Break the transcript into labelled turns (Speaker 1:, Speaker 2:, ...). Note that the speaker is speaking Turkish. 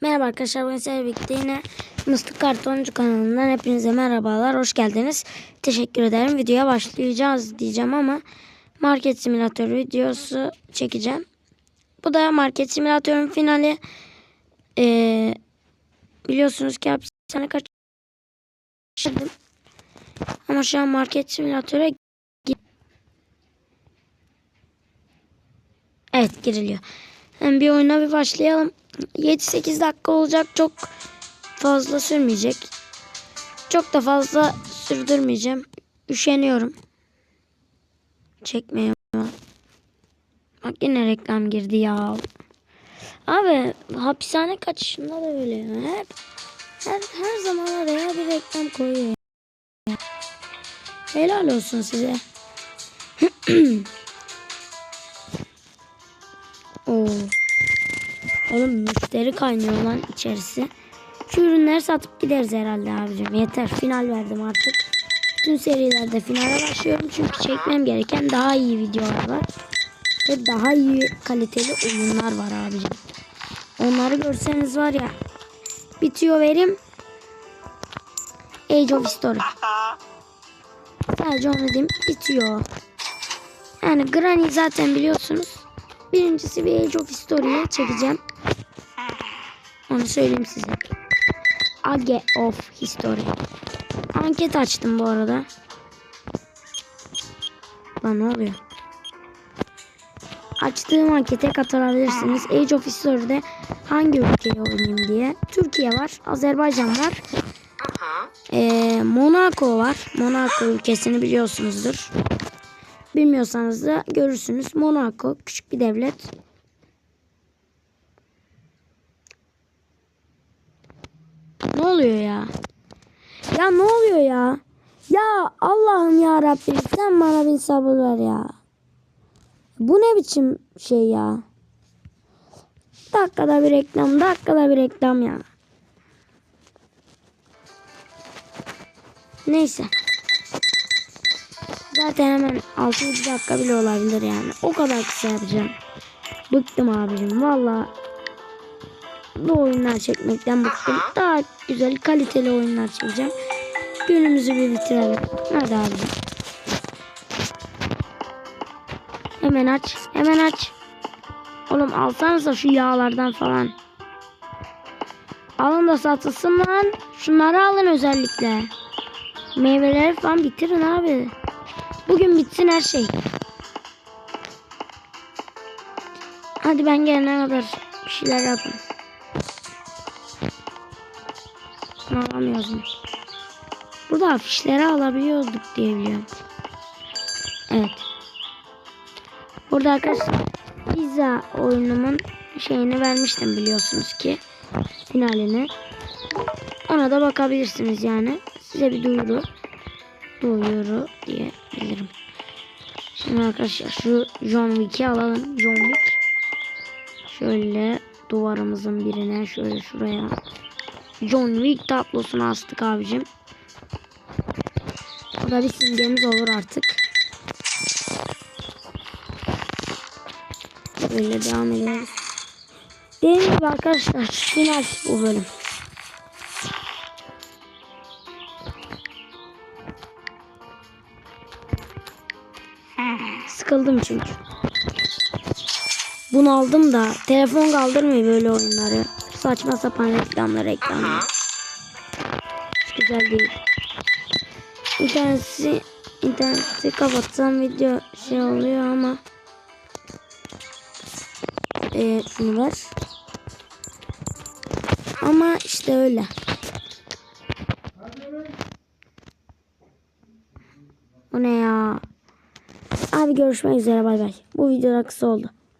Speaker 1: Merhaba arkadaşlar ben sizlerle birlikte yine Mıstık Kartoncu kanalından hepinize merhabalar hoş geldiniz. Teşekkür ederim videoya başlayacağız diyeceğim ama market simülatörü videosu çekeceğim. Bu da market simülatörün finali. Ee, biliyorsunuz ki hapishane kaçırdım. Ama şu an market simülatöre Evet giriliyor. Hem bir oyuna bir başlayalım. 7-8 dakika olacak. Çok fazla sürmeyecek. Çok da fazla sürdürmeyeceğim. Üşeniyorum. Çekmeye. Bak yine reklam girdi ya. Abi hapishane kaçışında da öyle. ya. Hep her, her zaman araya bir reklam koyuyor. Helal olsun size. Oo. Oğlum müşteri kaynıyor lan içerisi. Şu ürünleri satıp gideriz herhalde abicim. Yeter final verdim artık. Bütün serilerde finale başlıyorum. Çünkü çekmem gereken daha iyi videolar var. Ve daha iyi kaliteli oyunlar var abicim. Onları görseniz var ya. Bitiyor verim. Age of History. Sadece onu diyeyim. Bitiyor. Yani Granny zaten biliyorsunuz. Birincisi bir Age of History'ye çekeceğim. Onu söyleyeyim size. Age of History. Anket açtım bu arada. Lan ne oluyor? Açtığım ankete katılabilirsiniz. Age of History'de hangi ülkeyi oynayayım diye. Türkiye var, Azerbaycan var. Ee, Monaco var. Monaco ülkesini biliyorsunuzdur. Bilmiyorsanız da görürsünüz. Monaco küçük bir devlet. Ne oluyor ya? Ya ne oluyor ya? Ya Allah'ım ya Rabbim sen bana bir sabır ver ya. Bu ne biçim şey ya? Dakikada bir reklam, dakikada bir reklam ya. Neyse. Zaten hemen 6 dakika bile olabilir yani. O kadar kısa yapacağım. Bıktım abicim. Valla bu oyunlar çekmekten bıktım. Daha güzel kaliteli oyunlar çekeceğim. Günümüzü bir bitirelim. Hadi abicim. Hemen aç. Hemen aç. Oğlum alsanıza şu yağlardan falan. Alın da satılsın lan. Şunları alın özellikle. Meyveleri falan bitirin abi. Bugün bitsin her şey. Hadi ben gelene kadar bir şeyler alamıyoruz mu? Burada afişleri alabiliyorduk diye biliyorum. Evet. Burada arkadaşlar pizza oyunumun şeyini vermiştim biliyorsunuz ki. Finalini. Ona da bakabilirsiniz yani. Size bir duyuru. Duyuru diyebilirim. Şimdi arkadaşlar şu John Wick'i alalım. John Wick. Şöyle duvarımızın birine şöyle şuraya John Wick tablosunu astık abicim. O da bir simgemiz olur artık. Böyle devam ediyoruz. Dediğim gibi arkadaşlar final bu bölüm. Sıkıldım çünkü. Bunu aldım da telefon kaldırmıyor böyle oyunları. Saçma sapan reklamlar reklamlar. Hiç güzel değil. İnterneti, interneti kapatsam video şey oluyor ama ee, şunu ver. Ama işte öyle. O ne ya? Abi görüşmek üzere bay bay. Bu video da kısa oldu.